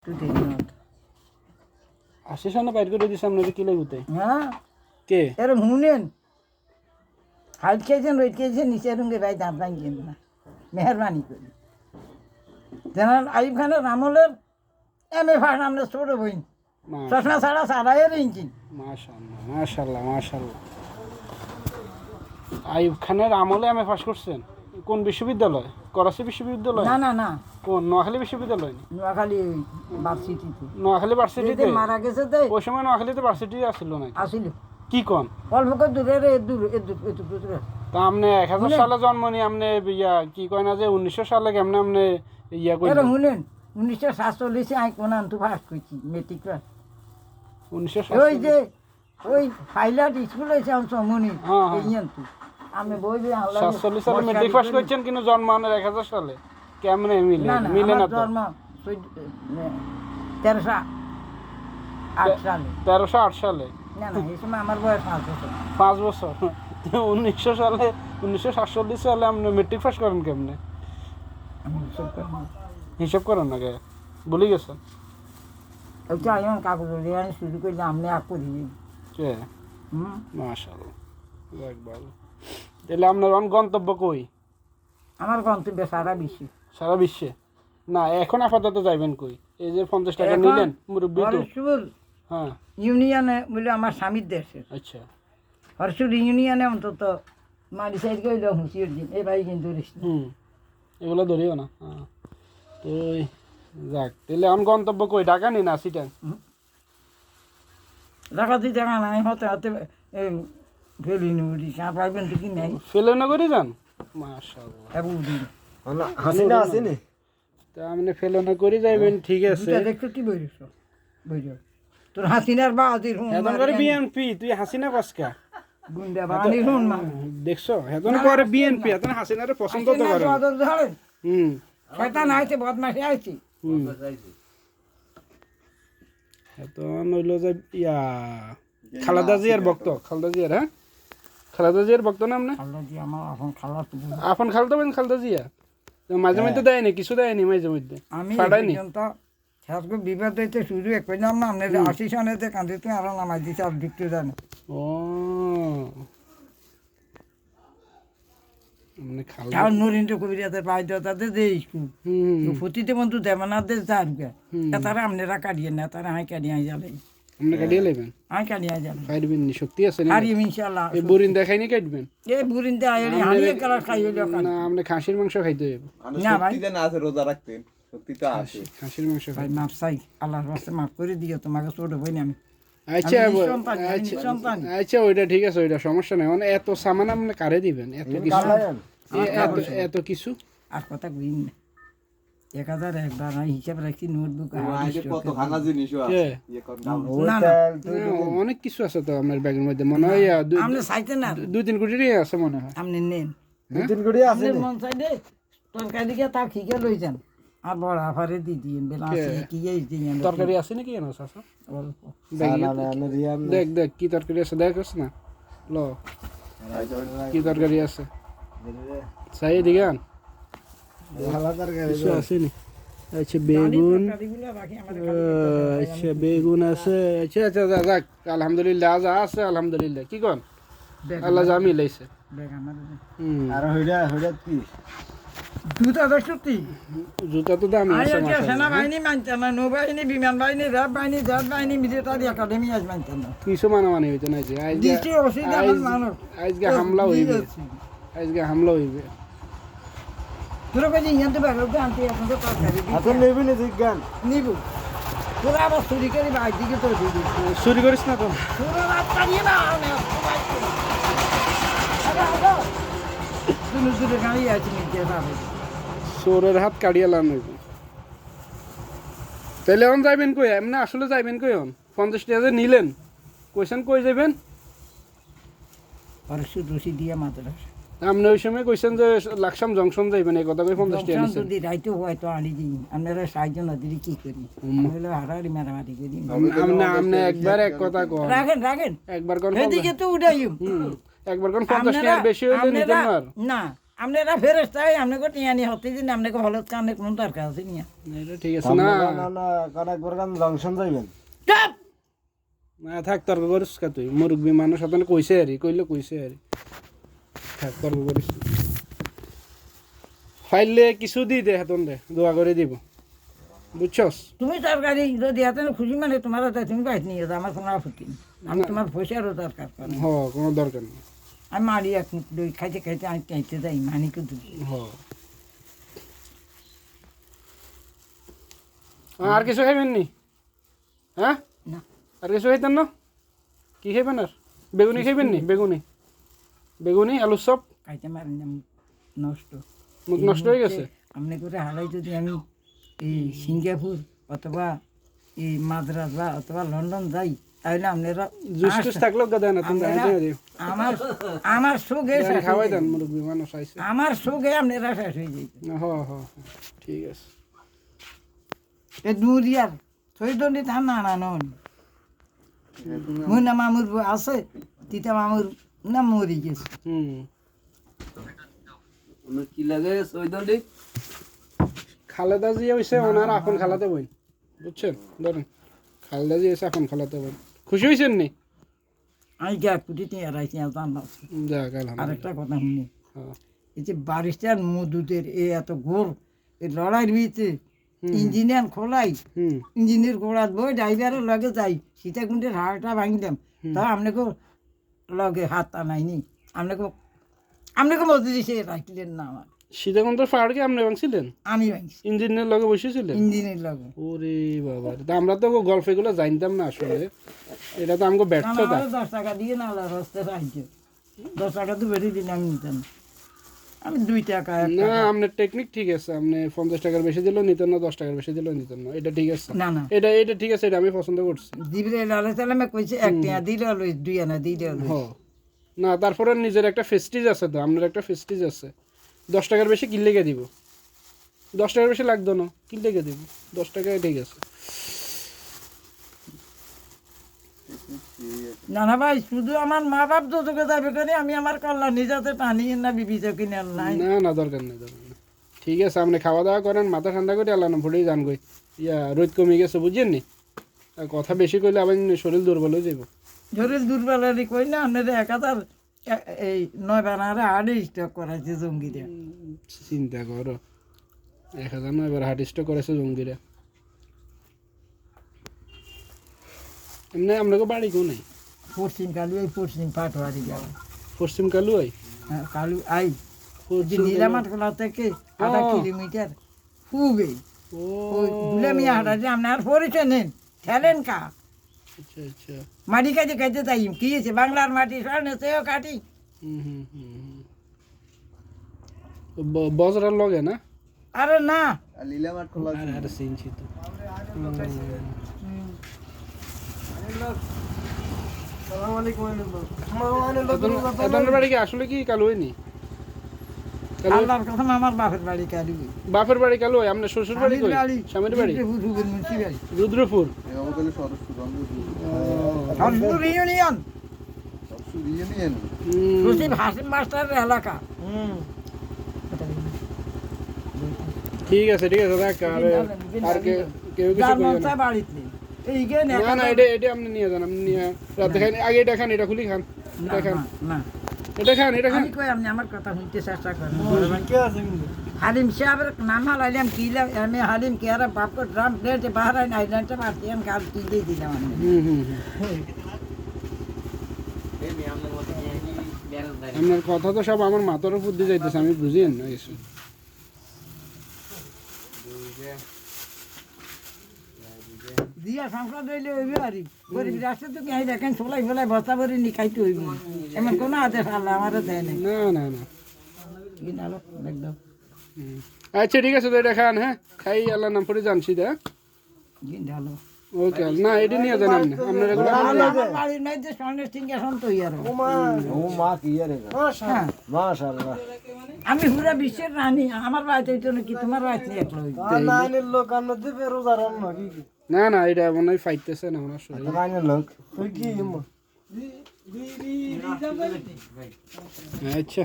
একটু দেরি হতো। আশি সামনে বাইর করে দিছে আপনাদের কি লাগুতে? হ্যাঁ। কে? এর শুনেন? হাইট খেয়েছেন রোদ খেয়েছেন নিচে রুমে ভাই দাঁত ভাঙিয়েন না। মেহরবানি করি। জেনারেল আইব খানের আমলের এম এ ফার্স্ট আমরা ছোট বই চশমা ছাড়া সারাইয়ের ইঞ্চি মাশাল্লাহ মাশাল্লাহ মাশাল্লাহ। আইব খানের আমলে আমি পাস করছেন? কোন বিশ্ববিদ্যালয়? করাচি বিশ্ববিদ্যালয়? না না না। কোন নোয়াখালী বিশ্ববিদ্যালয়? নোয়াখালী ভার্সিটিতে। নোয়াখালী ভার্সিটিতে? মারা গেছে তো ওই সময় নোয়াখালীতে ভার্সিটি আসছিল না আসিল। কি কোন? অল্প করে দূরে রে দূর এ দূর দূরে তা আপনি এক হাজার সালে জন্ম নিয়ে আপনি ইয়া কি কয় না যে উনিশশো সালে কেমনে আপনি ইয়া এর করলেন শুনেন উনিশশো সাতচল্লিশে আই কোন আনতু ফার্স্ট করছি মেট্রিক পাস উনিশশো ওই যে ওই পাইলট স্কুল হয়েছে আমি সমনি। এই আনতু আমি বই আল্লাহ সাতচল্লিশ সালে মেট্রিক পাস করছেন কিন্তু জন্মানোর এক হাজার সালে। কেমনে মিলে? মিলে না জন্ম তেরোশো আট সালে। তেরোশো আট সালে? না না এই সময় আমার বয়স পাঁচ বছর। পাঁচ বছর। উনিশশো সালে উনিশশো সাতচল্লিশ সালে আপনি মেট্রিক পাস করেন কেমনে? হিসেব করেন না কে? ভুলে গেছেন? ওইটা আমি কাগজ আমি শুরু করলে আর করি কে? হুম? ভালো তাহলে আপনার অন গন্তব্য কই? আমার গন্তব্য সারা বিশ্বে। সারা বিশ্বে? না এখন আপাতত যাইবেন কই? এই যে পঞ্চাশ টাকা নিলেন মুরব্বী তো। হ্যাঁ। ইউনিয়নে বলে আমার স্বামীর দেশের আচ্ছা। হরসুল ইউনিয়নে অন্তত মারি সাইড করে হুঁশিয়ার দিন এই ভাই কিন্তু। হুম এগুলো ধরিও না। হ্যাঁ। তো যাক তাহলে এখন গন্তব্য কই? ঢাকা নি না সিটাং ডাকাতি টাকা নাই হতে হতে ফেলি নুড়ি কাঁ পাইবেন তো কি নাই ফেলে না যান মাশাল্লাহ এবং দিন হাসিনা আসেনি তা আপনি ফেলে করে যাইবেন ঠিক আছে। দুটা দেখছ কি বইছ বইছ তোর হাসিনার বা আজির হুন এখন করে বিএনপি তুই হাসিনা কসকা? গুন্ডা বানির হুন মা দেখছ? এখন করে বিএনপি এখন হাসিনারে পছন্দ তো করে সদর ধরে। হুম। শয়তান আইছে বদমাশি আইছে। হুম। এখন হইল যে ইয়া খালাদা জিয়ার ভক্ত খালদা জিয়ার হ্যাঁ? খালাদা জিয়ার ভক্ত না? আপনি আমার খালতো বেন। খালদা জিয়া? মাঝে মধ্যে দেয়নি কিছু দেয়নি মাঝে মধ্যে? আমি খেয়াল বিপদ হইতে শুরু এক করলাম না আশি সনেতে তুমি আরও নামাই দিছে আর ঢুকতে জানো ও। মানে নরিন্দ্র কবিরাতে পাই দেওয়া যে স্কুল। হুম। বন্ধু তারা আপনারা কাটিয়ে না তারা হাই কাটিয়ে যাবে আপনি কাটিয়ে লেবেন হাই কাটিয়ে কাটবেন নি শক্তি আছে না? আর ইনশাল্লাহ এই বুরিন দেখাইনি কাটবেন? এ বুড়িনতে আইলি হানিয়ে কালা খাই হইল না আপনি খাসির মাংস খাইতে হবে না ভাই। সত্যি না আছে রোজা রাখতেন। সত্যি তো আছে। খাসির মাংস ভাই খাই মাপ চাই। আল্লাহর রাস্তায় মাফ করে দিও তোমাকে ছোট বই না আমি। আচ্ছা আমি আমি আচ্ছা আচ্ছা ওইটা ঠিক আছে ওইটা সমস্যা নাই। মানে এত সামান আপনি কারে দিবেন? এত কিছু? এত এত কিছু? আর কথা কইন। না এক হাজার একবার আমি হিসাব রাখছি নোটবুক আইডি কত খানা জিনিস কে? ইয়ে অনেক কিছু আছে তো আপনার ব্যাগের মধ্যে। মনে হয় ইয়া, দুই- আপনি না দুই তিন কোটি আছে মনে হয়। আপনি নেন। দুই তিন কোটি আছে মন চাই দে তরকারি কে তা খিকে লই যান। আর বড় আফারে দি দিন বেলা আছে কি এই দিন তরকারি আছে নাকি এনে আছে অল্প। দেখ দেখ কি তরকারি আছে দেখ না? ল। কি তরকারি আছে? চাই এদিকে আচ্ছা বেগুন আচ্ছা বেগুন আছে। আচ্ছা আচ্ছা যা যাক আলহামদুলিল্লাহ যা আছে আলহামদুলিল্লাহ। কি কন? ব্যাগ আল্লাহ যা মিলাইছে। ব্যাগ আমার হুম। আর হইরা হইরা কি? দুটা তো জুতা তো দামি আছে সেনাবাহিনী মানতেন না নৌবাহিনী বিমান বাহিনী র্যাব বাহিনী জাত বাহিনী মিলিটারি একাডেমি আজ মানতেন না। কিছু মানামানি হইতো না যে আজকে দিচ্ছি অসুবিধা আমার মানুষ। আজকে হামলা হইবে। আজকে হামলা হইবে। তোরা কাছে ইয়াতে ব্যাগ আনতে এখন তো তরকারি হাতে নেবি না জিজ্ঞান নিব। তোরা আবার চুরি করে বাইর দিকে তো দিয়ে দিবি চুরি করিস না তো? তোরা না চোরের হাত কাড়িয়ে তাহলে এখন যাইবেন কই? এমনি আসলে যাইবেন কই এখন? পঞ্চাশ টাকা নিলেন কইছেন কই যাবেন আর দিয়ে মাত্রা আপনি ওই সময় কইছেন যে লাকসাম জংশন যাইবেন এই কথা কই পঞ্চাশ টাকা নিছেন যদি রাইতে হয়তো আনি দিই। আপনারা সাহায্য না দিলে কি করি? হলো হারাহারি মারামারি করি। আপনি আপনি একবার এক কথা কন। রাখেন রাখেন। একবার কোন এদিকে তো একবার কোন বেশি হইলে আর। না আপনারা আপনাকে নিয়ে হতে দিন আপনাকে ভালো কানে কোনো দরকার আছে নিয়ে এটা ঠিক আছে না। না না কারণ একবার গান জংশন যাইবেন। চাপ! না থাক তর্ক করিস কা তুই। মুরব্বী মানুষ সাথে কইছে আরি কইলে কইছে আরি করিস। ফাইলে কিছু দি দে হাতন দে দোয়া করে দিব। বুঝছস? তুমি তরকারি যদি এত খুশি মানে তোমার হাতে তুমি বাইরে নিয়ে যাও আমার কোনো আপত্তি আমি তোমার পয়সারও দরকার করে হ কোনো দরকার নেই। আমি মারি এক দই খাইতে খাইতে আমি খাইতে যাই মানিকে দুই। হ। আর কিছু খাইবেন নি? হ্যাঁ? না। আর কিছু খাইতেন না? কি খাইবেন আর? বেগুনি খাইবেন নি? বেগুনি। বেগুনি আলু চপ খাইতে মারি না নষ্ট। মুখ নষ্ট হয়ে গেছে? আপনি করে হারাই যদি আমি এই সিঙ্গাপুর অথবা এই মাদ্রাস বা অথবা লন্ডন যাই তাহলে আপনারা জুস টুস থাকলেও গাদা না তুমি আপনারা আমার আমার সুখে খাওয়াই যাইত। দেন মুরব্বী মানুষ আইছে আমার সুখে আপনারা শেষ হয়ে যেত হ হ ঠিক আছে। এ দুরিয়ার চৈতন্যি তা না না নন মুন্না মামুর আছে তিতা মামুর না মরি গেছে। হুম। কি লাগে সৈদন্ডি খালেদা জি হয়েছে ওনার আপন খালাতে বই বুঝছেন? ধরেন খালেদা আপন খালাতে বই খুশি হয়েছেন নি? আমি কুটি আরেকটা কথা শুনি। হ্যাঁ। এই যে বারিস্টার মধুদের এ এত গোর এই লড়াইয়ের ভিতরে ইঞ্জিনিয়ার খোলাই হুম। ইঞ্জিনের গোড়াত বই ড্রাইভারের লগে যাই সীতাকুণ্ডের হাড়টা ভাঙিলাম। তা আপনাকে লগে হাত আনাইনি। আপনাকে আপনাকে মধ্যে দিছে রাখলেন না আমার। সীতাকান্ত পাহাড়কে আপনি ভাঙছিলেন? আমি ভাঙছি। ইঞ্জিনিয়ার লগে বসেছিলেন? ইঞ্জিনিয়ার লগে। ওরে বাবা তা আমরা তো গল্প এগুলো জানতাম না আসলে। এটা তো আমাকে ব্যর্থতা। দশ টাকা দিয়ে না রাস্তায় রাখছে। দশ টাকা তো বেরিয়ে দিন আমি নিতাম। না। আমি দুই টাকা না আপনার টেকনিক ঠিক আছে আপনি পঞ্চাশ টাকার বেশি দিলেও নিতেন না দশ টাকার বেশি দিলেও নিতেন না এটা ঠিক আছে। না না। এটা এটা ঠিক আছে এটা আমি পছন্দ করছি। জিবরাইল আলাইহিস সালামে কইছে এক টাকা দিলে লই দুই আনা দিলে লই হ না তারপরে নিজের একটা ফেস্টিজ আছে তো আপনার একটা ফেস্টিজ আছে। দশ টাকার বেশি কিনলেগে দিব? দশ টাকার বেশি লাগতো না কিনলেগে দিব? দশ টাকায় ঠিক আছে। না না ভাই শুধু আমার মা বাপ যতকে যাবে করে আমি আমার কল্যাণ নিজাতে টানি না বিবিতে কিনে নাই না না দরকার নেই দরকার নেই। ঠিক আছে আপনি খাওয়া দাওয়া করেন মাথা ঠান্ডা করে আল্লাহ না ভুলেই যান গই ইয়া রোদ কমে গেছে বুঝছেন নি? কথা বেশি করলে আবার শরীর দুর্বল হয়ে যাব শরীর দুর্বলেরই কই না আপনাদের একাধার এ- এই নয় বানারে আড়ে স্টক করাইছে জঙ্গিরা। চিন্তা করো। এক হাজার নয় এবার হার্ট স্ট্রোক করেছে জঙ্গিরা। এমনি আপনাকে বাড়ি কেউ নেই? পশ্চিম কালু এই পশ্চিম পাটওয়ারি গেল। পশ্চিম কালু ওই হ্যাঁ, কালু আই যে পশ্চিম থেকে আধা কিলোমিটার খুবই। ও। ওই গুলামিয়া হাঁটা যে আপনার পরিচয় নেন ঠেলেন কা? আচ্ছা আচ্ছা। মাটি কাজে চাই কি হয়েছে? বাংলার মাটি স্বর্ণে সেও কাটি। বজরার লগে না? আরে না। লীলা মাঠ খোলা আরে আরে তো এতনের বাড়ি কি? আসলে কি কালু আল্লাহর কথা আমার বাপের বাড়ি কালু। বাপের বাড়ি কালু আপনার শ্বশুর বাড়ি কই? স্বামীর বাড়ি? রুদ্রপুর ইউনিয়ন। হুম, হাসিম মাস্টারের এলাকা। ঠিক আছে ঠিক আছে দেখ আর আর কেউ কিছু বাড়িতে। না না এটা এটা আপনি নিয়ে যান আপনি নিয়ে রাতে খান আগে এটা খান এটা খুলি খান। না, এটা খান। না, না। এটা খান এটা খান। আমি কই আপনি আমার কথা শুনতে চেষ্টা করেন। কে আছে কিন্তু? হালিম সাহেবের নাম হালাইলাম কিলাম আমি হালিম কে আর বাপ কো ড্রাম প্লেট বাহার আইন আইল্যান্ডে মারতিয়ান কাল কিনতে দিলাম আমি। হুম হুম হুম। আপনার কথা তো সব আমার মাথার উপর দিয়ে যাইতেছে আমি বুঝিয়েন না কিছু। দিয়া সংসার রইলে হইবে আরি গরিব রাস্তা তো কি দেখেন সোলাই ফোলাই বস্তা ভরে নি খাইতে হইবে। এমন কোনো আদেশ আল্লাহ আমারও দেয় নাই। না না না। একদম আচ্ছা ঠিক আছে তো এটা খান হ্যাঁ? খাই আল্লাহ নাম পরে জানছি দা। ওকে না এটা নিয়ে যান আপনি আপনার এগুলো আমার বাড়ির মধ্যে স্বর্ণের সিংহাসন তৈরি ও মা। কি আরে হ্যাঁ। মাশাআল্লাহ। আমি পুরা বিশ্বের রানী আমার বাড়িতে না কি তোমার বাড়িতে একলা হইতো আনাইনের লোক আমরা দিবে রোজা না কি না না এটা মনে হয় ফাইতেছে না আমার শরীর লোক তুই কি আচ্ছা